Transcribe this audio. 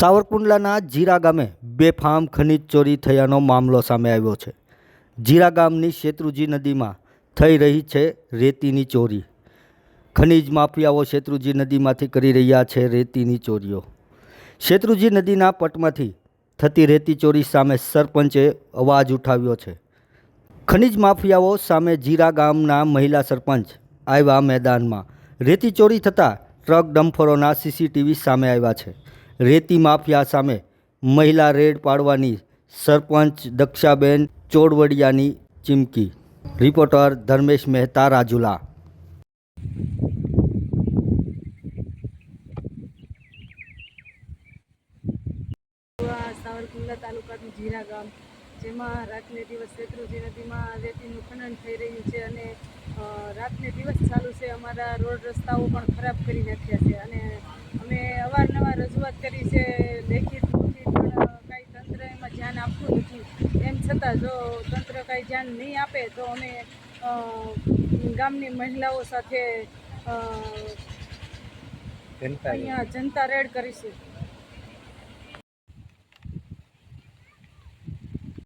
સાવરકુંડલાના જીરા ગામે બેફામ ખનીજ ચોરી થયાનો મામલો સામે આવ્યો છે. જીરા ગામની શેત્રુજી નદીમાં થઈ રહી છે રેતીની ચોરી. ખનીજ માફિયાઓ શેત્રુજી નદીમાંથી કરી રહ્યા છે રેતીની ચોરીઓ. શેત્રુજી નદીના પટમાંથી થતી રેતી ચોરી સામે સરપંચે અવાજ ઉઠાવ્યો છે. ખનીજ માફિયાઓ સામે જીરા ગામના મહિલા સરપંચ આવ્યા મેદાનમાં. રેતી ચોરી થતાં ટ્રક ડમ્ફરોના સીસીટીવી સામે આવ્યા છે. રેતી માફિયા સામે મહિલા રેડ પાડવાની સરપંચ દક્ષાબેન ચોડવડિયાની ચીમકી. રિપોર્ટર ધર્મેશ મહેતા રાજુલા. સાવરકુંડલા તાલુકાનું જીરા ગામ, જેમાં રાતને દિવસ શેત્રુજી નદીમાં રેતીનું ખનન થઈ રહ્યું છે અને રાતને દિવસ ચાલુ છે. અમારા રોડ રસ્તાઓ પણ ખરાબ કરી નાખ્યા છે અને રજૂઆત કરી છે લેખિત પણ કાંઈ તંત્ર એમાં ધ્યાન આપતું નથી. એમ છતાં જો તંત્ર કાંઈ ધ્યાન નહીં આપે તો અમે ગામની મહિલાઓ સાથે અહીંયા જનતા રેડ કરીશું.